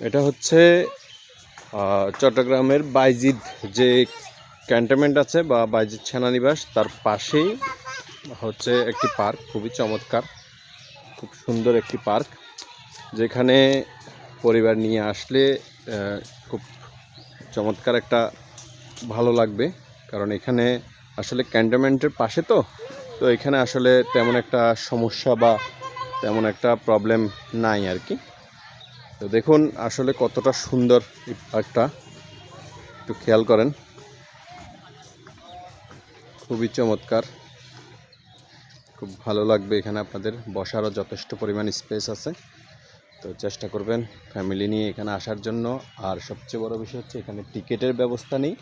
এটা হচ্ছে চট্টগ্রামের বাইজিদ যে ক্যান্টনমেন্ট আছে বা বাইজিদ সেনানিবাস, তার পাশেই হচ্ছে একটি পার্ক, খুবই চমৎকার, খুব সুন্দর একটি পার্ক, যেখানে পরিবার নিয়ে আসলে খুব চমৎকার একটা ভালো লাগবে, কারণ এখানে আসলে ক্যান্টনমেন্টের পাশে তো তো এখানে আসলে তেমন একটা সমস্যা বা তেমন একটা প্রবলেম নাই আর কি। তো দেখুন আসলে কতটা সুন্দর এই পার্কটা। একটু খেয়াল করেন। খুবই চমৎকার। খুব ভালো লাগবে এখানে আপনাদের। বসারও যথেষ্ট পরিমাণ স্পেস আছে। তো চেষ্টা করবেন ফ্যামিলি নিয়ে এখানে আসার জন্য। আর সবচেয়ে বড় বিষয় হচ্ছে এখানে টিকিটের ব্যবস্থা নেই।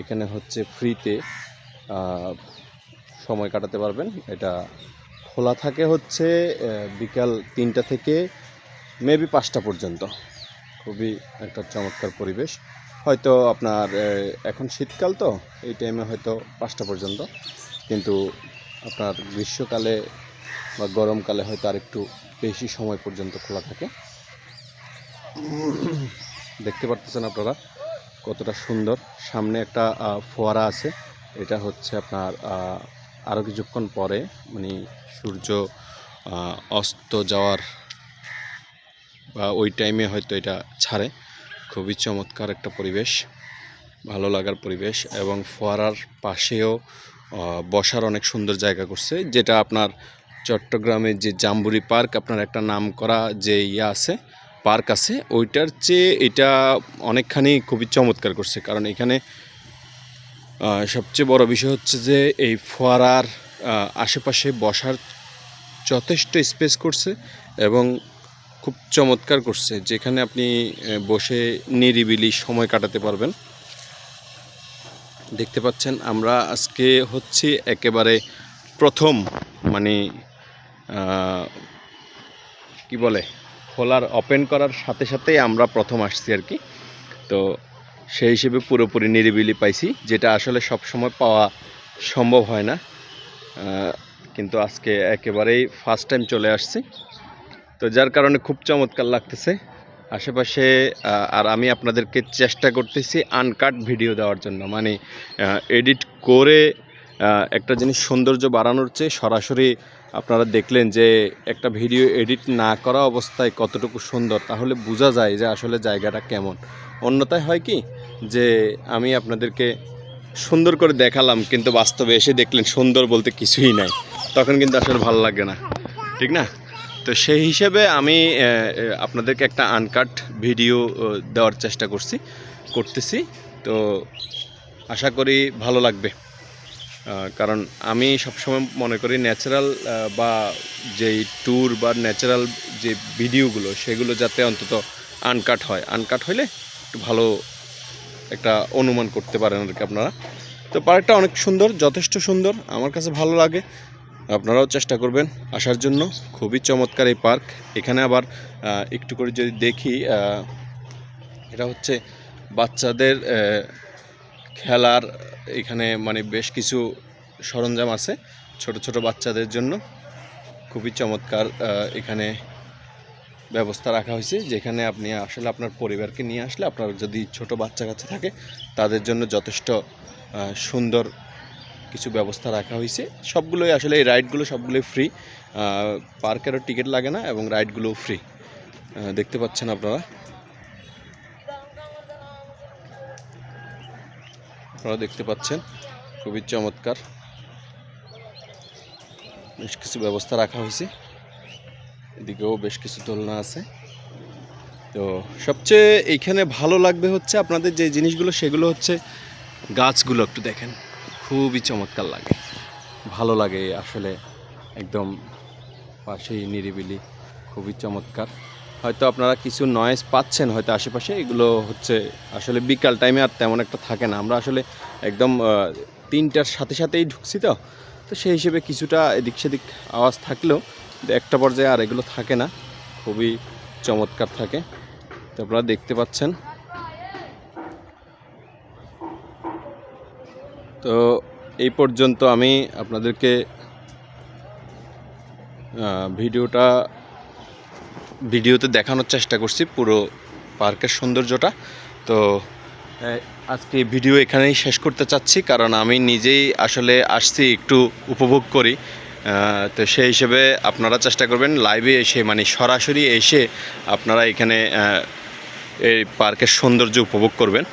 এখানে হচ্ছে ফ্রিতে সময় কাটাতে পারবেন। এটা খোলা থাকে হচ্ছে বিকাল তিনটা থেকে মেবি পাঁচটা পর্যন্ত। খুবই একটা চমৎকার পরিবেশ। হয়তো আপনার এখন শীতকাল তো, এই টাইমে হয়তো পাঁচটা পর্যন্ত। কিন্তু আপনার গ্রীষ্মকালে বা গরমকালে হয়তো আরেকটু বেশি সময় পর্যন্ত খোলা থাকে। দেখতে পারতেছেন আপনারা কতটা সুন্দর। সামনে একটা ফোয়ারা আছে। এটা হচ্ছে আপনার আরও কিছুক্ষণ পরে মানে সূর্য অস্ত যাওয়ার বা ওই টাইমে হয়তো এটা ছাড়ে। খুবই চমৎকার একটা পরিবেশ, ভালো লাগার পরিবেশ এবং ফোয়ারার পাশেও বসার অনেক সুন্দর জায়গা করছে, যেটা আপনার চট্টগ্রামের যে জাম্বুরি পার্ক আপনার একটা নাম করা যে ইয়ে আছে, পার্ক আছে, ওইটার চেয়ে এটা অনেকখানি খুবই চমৎকার করছে। কারণ এখানে সবচেয়ে বড় বিষয় হচ্ছে যে এই ফোয়ারার আশেপাশে বসার যথেষ্ট স্পেস করছে এবং খুব চমৎকার করছে, যেখানে আপনি বসে নিরিবিলি সময় কাটাতে পারবেন। দেখতে পাচ্ছেন, আমরা আজকে হচ্ছে একেবারে প্রথম মানে কি বলে, খোলার ওপেন করার সাথে সাথেই আমরা প্রথম আসছি আর কি। তো সেই হিসেবে পুরোপুরি নিরিবিলি পাইছি, যেটা আসলে সব সময় পাওয়া সম্ভব হয় না। কিন্তু আজকে একেবারেই ফার্স্ট টাইম চলে আসছি। তো যার কারণে খুব চমৎকার লাগতেছে। আশেপাশে আর আমি আপনাদেরকে চেষ্টা করতেছি আনকাট ভিডিও দেওয়ার জন্য। মানে এডিট করে একটা জিনিস সৌন্দর্য বাড়ানোর চেয়ে সরাসরি আপনারা দেখলেন যে একটা ভিডিও এডিট না করা অবস্থায় কতটুকু সুন্দর, তাহলে বোঝা যায় যে আসলে জায়গাটা কেমন। অন্যথায় হয় কি যে আমি আপনাদেরকে সুন্দর করে দেখালাম, কিন্তু বাস্তবে এসে দেখলেন সুন্দর বলতে কিছুই নাই। তখন কিন্তু আসলে ভালো লাগে না। ঠিক না? তো সেই হিসেবে আমি আপনাদেরকে একটা আনকাট ভিডিও দেওয়ার চেষ্টা করছি, করতেছি। তো আশা করি ভালো লাগবে। কারণ আমি সবসময় মনে করি ন্যাচারাল বা যেই ট্যুর বা ন্যাচারাল যে ভিডিওগুলো সেগুলো যাতে অন্তত আনকাট হয়। আনকাট হইলে একটু ভালো একটা অনুমান করতে পারেন আর কি আপনারা। তো পার্কটা অনেক সুন্দর, যথেষ্ট সুন্দর, আমার কাছে ভালো লাগে। আপনারাও চেষ্টা করবেন আসার জন্য। খুবই চমৎকার এই পার্ক। এখানে আবার একটু করে যদি দেখি এটা হচ্ছে বাচ্চাদের খেলার এখানে মানে বেশ কিছু সরঞ্জাম আছে ছোট ছোট বাচ্চাদের জন্য। খুবই চমৎকার এখানে ব্যবস্থা রাখা হয়েছে যেখানে আপনি আসলে আপনার পরিবারকে নিয়ে আসলে আপনার যদি ছোট বাচ্চা কাচ্চা থাকে তাদের জন্য যথেষ্ট সুন্দর কিছু ব্যবস্থা রাখা হয়েছে। সবগুলোই আসলে এই রাইডগুলো সবগুলোই ফ্রি পার্কেরও টিকিট লাগে না এবং রাইডগুলোও ফ্রি দেখতে পাচ্ছেন আপনারা। আপনারা দেখতে পাচ্ছেন, খুবই চমৎকার। বেশ কিছু ব্যবস্থা রাখা হয়েছে। এদিকেও বেশ কিছু দোলনা আছে। তো সবচেয়ে এইখানে ভালো লাগবে হচ্ছে আপনাদের যে জিনিসগুলো, সেগুলো হচ্ছে গাছগুলো একটু দেখেন। খুবই চমৎকার লাগে। ভালো লাগে আসলে, একদম পাশেই নিরিবিলি, খুবই চমৎকার। হয়তো আপনারা কিছু নয়েজ পাচ্ছেন হয়তো আশেপাশে, এগুলো হচ্ছে আসলে বিকাল টাইমে আর তেমন একটা থাকে না। আমরা আসলে একদম তিনটার সাথে সাথেই ঢুকছি তো। তো সেই হিসেবে কিছুটা এদিক সেদিক আওয়াজ থাকলেও একটা পর্যায়ে আর এগুলো থাকে না। খুবই চমৎকার থাকে। তো আপনারা দেখতে পাচ্ছেন তো এই পর্যন্ত আমি আপনাদেরকে ভিডিওটা, ভিডিওতে দেখানোর চেষ্টা করছি পুরো পার্কের সৌন্দর্যটা। তো আজকে ভিডিও এখানেই শেষ করতে চাচ্ছি, কারণ আমি নিজেই আসলে আসছি একটু উপভোগ করি। তো সেই হিসেবে আপনারা চেষ্টা করবেন লাইভে এসে মানে সরাসরি এসে আপনারা এখানে এই পার্কের সৌন্দর্য উপভোগ করবেন।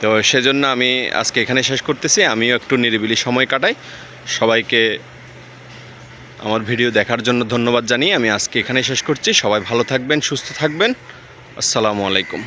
তো সেজন্য আমি আজকে এখানে শেষ করতেছি। আমিও একটু নিরিবিলি সময় কাটাই। সবাইকে আমার ভিডিও দেখার জন্য ধন্যবাদ জানিয়ে আমি আজকে এখানে শেষ করছি। সবাই ভালো থাকবেন, সুস্থ থাকবেন। আসসালামু আলাইকুম।